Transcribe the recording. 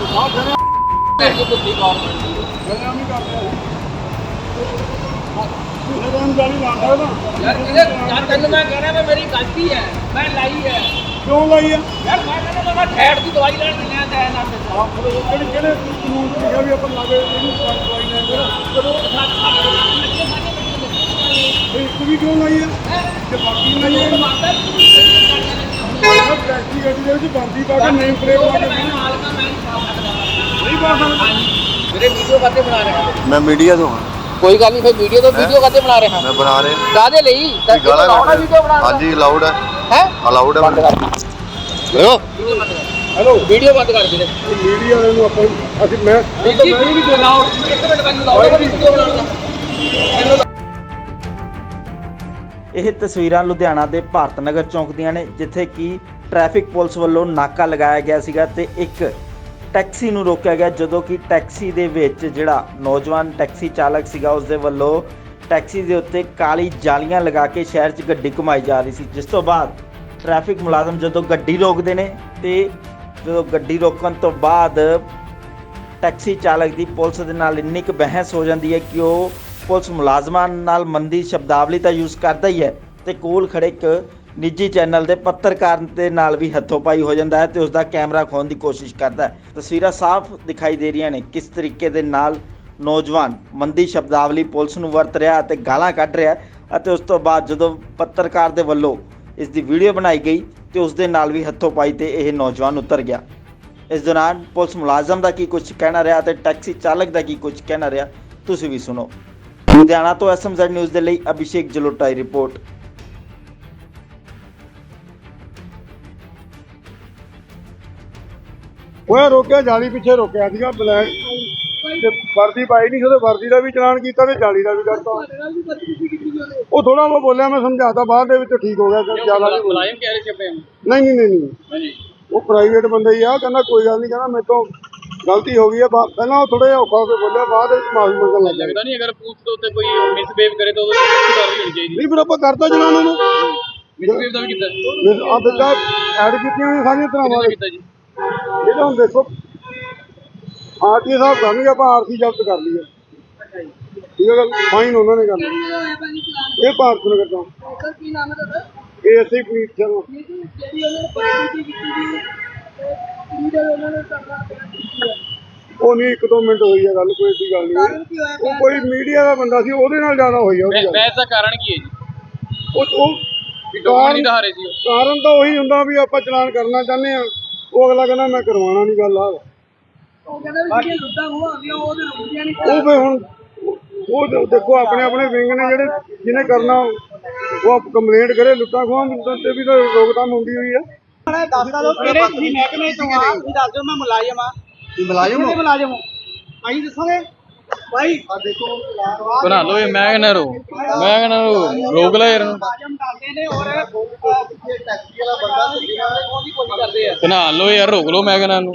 ਇਹ ਬੁੱਧੀ ਗਵਰਨਮੈਂਟ ਦੀ ਮੈਂ ਨਹੀਂ ਕਰਦਾ ਇਹ ਤਾਂ ਜਾਨੀ ਲਾਂਦਾ ਨਾ ਯਾਰ ਇਹਦੇ ਯਾਰ ਤੈਨੂੰ ਮੈਂ ਕਹਿ ਰਿਹਾ ਵੀ ਮੇਰੀ ਗਲਤੀ ਹੈ ਮੈਂ ਲਾਈ ਹੈ ਕਿਉਂ ਲਾਈ ਆ? ਯਾਰ ਮੈਂ ਕਹਿੰਦਾ ਮੈਂ ਠੈੜ ਦੀ ਦਵਾਈ ਲੈਣ ਨਹੀਂ ਆਇਆ ਨਾ ਕਿਹੜੇ ਕਿਹੜੇ ਕਾਨੂੰਨ ਲਿਖਿਆ ਵੀ ਆਪਾਂ ਲਾਗੇ ਇਹਨੂੰ ਦਵਾਈ ਲੈਣ ਦੇਣਾ ਕਦੋਂ ਇੱਕ ਵੀ ਕਿਉਂ ਲਾਈ ਆ। ਤੇ ਬਾਕੀ ਨਹੀਂ ਮਾਰਦਾ ਉਹ ਟੈਕਸੀ ਗੱਡੀ ਦੇ ਵਿੱਚ ਵਰਦੀ ਪਾ ਕੇ ਨੇਮ ਪਲੇਟ ਲਾ ਕੇ ਮੈਂ ਨਾਲ ਦਾ ਮੈਂ ਨਹੀਂ ਖਾ ਸਕਦਾ ਨਹੀਂ ਪਾ ਸਕਦਾ ਮੇਰੇ ਵੀਡੀਓ ਕਾਤੇ ਬਣਾ ਰਿਹਾ ਮੈਂ ਮੀਡੀਆ ਤੋਂ ਹਾਂ ਕੋਈ ਗੱਲ ਨਹੀਂ ਫਿਰ ਵੀਡੀਓ ਤੋਂ ਵੀਡੀਓ ਕਾਤੇ ਬਣਾ ਰਿਹਾ ਮੈਂ ਬਣਾ ਰਿਹਾ। ਕਾਦੇ ਲਈ? ਗਾਲਾਂ ਲਾਉਣਾ ਵੀਡੀਓ ਹਾਂਜੀ ਅਲਾਉਡ ਹੈ ਹੈ? ਅਲਾਉਡ ਹੈ ਬੰਦ ਕਰ। ਹੈਲੋ? ਹੈਲੋ ਵੀਡੀਓ ਬੰਦ ਕਰ ਵੀਰੇ। ਮੀਡੀਆ ਵਾਲਿਆਂ ਨੂੰ ਆਪਾਂ ਅਸੀਂ ਮੈਂ ਉਹ ਤਾਂ ਮੈਂ ਵੀ ਨਹੀਂ ਲਾਓ ਇੱਕ ਮਿੰਟ ਮੈਨੂੰ ਲਾਓ ਵੀਡੀਓ ਬਣਾਉਣਾ ਇਹ ਤਸਵੀਰਾਂ ਲੁਧਿਆਣਾ ਦੇ ਭਾਰਤ ਨਗਰ ਚੌਂਕ ਦੀਆਂ ਨੇ ਜਿੱਥੇ ਕਿ ਟ੍ਰੈਫਿਕ ਪੁਲਿਸ ਵੱਲੋਂ ਨਾਕਾ ਲਗਾਇਆ ਗਿਆ ਸੀਗਾ ਤੇ ਇੱਕ ਟੈਕਸੀ ਨੂੰ ਰੋਕਿਆ ਗਿਆ, ਜਦੋਂ ਕਿ ਟੈਕਸੀ ਦੇ ਵਿੱਚ ਜਿਹੜਾ ਨੌਜਵਾਨ ਟੈਕਸੀ ਚਾਲਕ ਸੀਗਾ ਉਸ ਦੇ ਵੱਲੋਂ ਟੈਕਸੀ ਦੇ ਉੱਤੇ ਕਾਲੀ ਜਾਲੀਆਂ ਲਗਾ ਕੇ ਸ਼ਹਿਰ 'ਚ ਗੱਡੀ ਘੁਮਾਈ ਜਾ ਰਹੀ ਸੀ। ਜਿਸ ਤੋਂ ਬਾਅਦ ਟ੍ਰੈਫਿਕ ਮੁਲਾਜ਼ਮ ਜਦੋਂ ਗੱਡੀ ਰੋਕਦੇ ਨੇ ਤੇ ਜਦੋਂ ਗੱਡੀ ਰੋਕਣ ਤੋਂ ਬਾਅਦ ਟੈਕਸੀ ਚਾਲਕ ਦੀ ਪੁਲਿਸ ਦੇ ਨਾਲ ਇੰਨੀ ਕੁ ਬਹਿਸ ਹੋ ਜਾਂਦੀ ਹੈ ਕਿ ਉਹ ਪੁਲਿਸ ਮੁਲਾਜ਼ਮਾਂ ਨਾਲ ਮੰਦੀ ਸ਼ਬਦਾਵਲੀ ਤਾਂ ਯੂਜ਼ ਕਰਦਾ ਹੀ ਹੈ ਤੇ ਕੋਲ ਖੜੇ ਇੱਕ ਨਿੱਜੀ ਚੈਨਲ ਦੇ ਪੱਤਰਕਾਰ ਦੇ ਨਾਲ ਵੀ ਹੱਥੋਂ-ਪਾਈ ਹੋ ਜਾਂਦਾ ਹੈ ਤੇ ਉਸ ਦਾ ਕੈਮਰਾ ਖੋਣ ਦੀ ਕੋਸ਼ਿਸ਼ ਕਰਦਾ ਹੈ। ਤਸਵੀਰਾਂ ਸਾਫ਼ ਦਿਖਾਈ ਦੇ ਰਹੀਆਂ ਨੇ। ਕਿਸ ਤਰੀਕੇ ਦੇ ਨਾਲ ਨੌਜਵਾਨ ਮੰਦੀ ਸ਼ਬਦਾਵਲੀ ਪੁਲਿਸ ਨੂੰ ਵਰਤ ਰਿਹਾ ਅਤੇ ਗਾਲਾਂ ਕੱਢ ਰਿਹਾ ਅਤੇ ਉਸ ਤੋਂ ਬਾਅਦ ਜਦੋਂ ਪੱਤਰਕਾਰ ਦੇ ਵੱਲੋਂ ਇਸ ਦੀ ਵੀਡੀਓ ਬਣਾਈ ਗਈ ਤੇ ਉਸ ਦੇ ਨਾਲ ਵੀ ਹੱਥੋਂ-ਪਾਈ ਤੇ ਇਹ ਨੌਜਵਾਨ ਉਤਰ ਗਿਆ। ਇਸ ਦੌਰਾਨ ਪੁਲਿਸ ਮੁਲਾਜ਼ਮ ਦਾ ਕੀ ਕੁਝ ਕਹਿਣਾ ਰਿਹਾ ਤੇ ਟੈਕਸੀ ਚਾਲਕ ਦਾ ਕੀ ਕੁਝ ਕਹਿਣਾ ਰਿਹਾ, ਤੁਸੀਂ ਵੀ ਸੁਣੋ। ਲੁਧਿਆਣਾ ਤੋਂ ਐਸਐਮਜ਼ੈਡ ਨਿਊਜ਼ ਦੇ ਲਈ ਅਭਿਸ਼ੇਕ ਜਲੋਟਾ ਦੀ ਰਿਪੋਰਟ। ਉਹ ਰੋਕਿਆ ਜਾਲੀ ਪਿੱਛੇ ਰੋਕਿਆ ਸੀਗਾ ਬਲੈਕ ਤੇ ਵਰਦੀ ਪਾਈ ਨਹੀਂ ਉਹਦੇ ਵਰਦੀ ਦਾ ਵੀ ਚਲਾਨ ਕੀਤਾ ਤੇ ਜਾਲੀ ਦਾ ਵੀ ਕਰਤਾ। ਉਹ ਥੋੜਾ ਮੈਂ ਬੋਲਿਆ ਮੈਂ ਸਮਝਾਤਾ ਬਾਅਦ ਦੇ ਵਿੱਚ ਠੀਕ ਹੋ ਗਿਆ ਕਿ ਜ਼ਿਆਦਾ ਨਹੀਂ। ਮੁਲਾਜ਼ਮ ਕਹਿ ਰਹੇ ਸੀ ਆਪਣੇ ਨਹੀਂ ਨਹੀਂ ਨਹੀਂ ਉਹ ਪ੍ਰਾਈਵੇਟ ਬੰਦਾ ਹੀ ਆ ਕਹਿੰਦਾ ਕੋਈ ਗੱਲ ਨਹੀਂ ਕਹਿੰਦਾ ਮੇਰੇ ਤੋਂ ਗਲਤੀ ਹੋ ਗਈ ਹੈ ਪਹਿਲਾਂ ਉਹ ਥੋੜਾ ਜਿਹਾ ਔਖਾ ਹੋ ਕੇ ਬੋਲਿਆ ਬਾਅਦ ਵਿੱਚ ਮਾਫੀ ਮੰਗਣ ਲੱਗ ਲੱਗਦਾ ਨਹੀਂ ਅਗਰ ਪੁਲਿਸ ਦੇ ਉੱਤੇ ਕੋਈ ਮਿਸਬੀਹੇਵ ਕਰੇ ਤਾਂ ਉਹਦੇ ਤੇ ਕਾਰਵਾਈ ਹੋਣੀ ਚਾਹੀਦੀ। ਨਹੀਂ ਫਿਰ ਆਪਾਂ ਕਰਤਾ ਚਲਾਨ ਉਹਨੂੰ। ਮਿਸਬੀਹੇਵ ਦਾ ਵੀ ਕੀਤਾ ਆ ਬਿੱਦਾ ਐਡ ਕੀਤੀਆਂ ਹੋਈਆਂ ਸਾਰੀਆਂ ਤਰ੍ਹਾਂ ਦੇ ਕੀਤਾ ਜੀ? ਇਹ ਤਾਂ ਹੁਣ ਦੇਖੋ ਆਰਟੀ ਸਾਹਿਬ ਕਰਨਗੇ ਆਪਾਂ ਆਰਸੀ ਜ਼ਬਤ ਕਰ ਲਈਏ। ਠੀਕ ਹੈ ਗੱਲ ਫਾਈਨ ਉਹਨਾਂ ਨੇ ਕਰਨਾ। ਇਹ ਭਾਰਤ ਨਗਰ ਤੋਂ ਸਰ ਕੀ ਨਾਮ ਹੈ ਤੁਹਾਡਾ? ਇਹ ਅਸੀਂ ਇਹ ਜੀ ਜਿਹੜੀ ਉਹਨਾਂ ਨੇ ਪਾਰਟੀ ਕੀਤੀ ਸੀ ਕਿੰਨੀ ਦੇਰ ਉਹਨਾਂ ਨੇ ਕਰਨਾ ਕੀਤੀ ਹੈ। ਉਹ ਨਹੀਂ ਇੱਕ ਦੋ ਮਿੰਟ ਹੋਈ ਹੈ ਗੱਲ ਕੋਈ ਏਡੀ ਗੱਲ ਕਾਰਨ ਨਹੀਂ ਉਹ ਕੋਈ ਮੀਡੀਆ ਦਾ ਬੰਦਾ ਸੀ ਉਹਦੇ ਨਾਲ ਜ਼ਿਆਦਾ ਹੋਈ ਆ ਉਹਦੀ ਗੱਲ। ਬਹਿਸ ਦਾ ਕਾਰਨ ਕੀ ਹੈ ਜੀ? ਉਹ ਉਹ ਕਿ ਡਾਕੂਮੈਂਟ ਨਹੀਂ ਦਿਖਾ ਰਹੇ ਸੀ ਉਹ। ਕਾਰਨ ਤਾਂ ਉਹੀ ਹੁੰਦਾ ਵੀ ਆਪਾਂ ਚਲਾਨ ਕਰਨਾ ਚਾਹੁੰਦੇ ਆ ਉਹ ਅਗਲਾ ਕਹਿੰਦਾ ਮੈਂ ਕਰਵਾਉਣਾ ਨਹੀਂ ਗੱਲ ਆ। ਉਹ ਕਹਿੰਦਾ ਵੀ ਜਿਹੜੀਆਂ ਲੁੱਟਾਂ ਹੋ ਆਉਂਦੀਆਂ ਉਹ ਤੇ ਰੁਕਦੀਆਂ ਨਹੀਂ ਉਹ ਫੇ ਹੁਣ ਉਹ ਦੇ- ਦੇਖੋ ਆਪਣੇ ਆਪਣੇ ਵਿੰਗ ਨੇ ਜਿਹੜੇ ਜਿਹਨੇ ਕਰਨਾ ਉਹ ਕੰਪਲੇਂਟ ਕਰੇ ਲੁੱਟਾਂ ਖੋਹਾਂ ਤੇ ਵੀ ਤਾਂ ਰੋਕਥਾਮ ਹੁੰਦੀ ਹੋਈ ਆ। ਕਿਹੜੇ ਤੁਸੀਂ ਮਹਿਕਮੇ ਤੋਂ ਆ? ਤੁਸੀਂ ਦੱਸ ਦਿਓ ਮੈਂ ਮੁਲਾਜ਼ਮ ਆ। ਮੁਲਾਜ਼ਮ ਹੋ? ਮੁਲਾਜ਼ਮ ਹੋ? ਆਈ ਦੱਸੋਗੇ? ਬਣਾ ਲਓ ਇਹ ਮੈਂ ਕਹਿੰਦਾ ਰੋ ਮੈਂ ਕਹਿੰਦਾ ਰੋ ਰੋਕ ਲੈ ਯਾਰ ਨੇ ਬਣਾ ਲਓ ਯਾਰ ਰੋਕ ਲਓ ਮੈਂ ਕਹਿੰਦਾ ਇਹਨੂੰ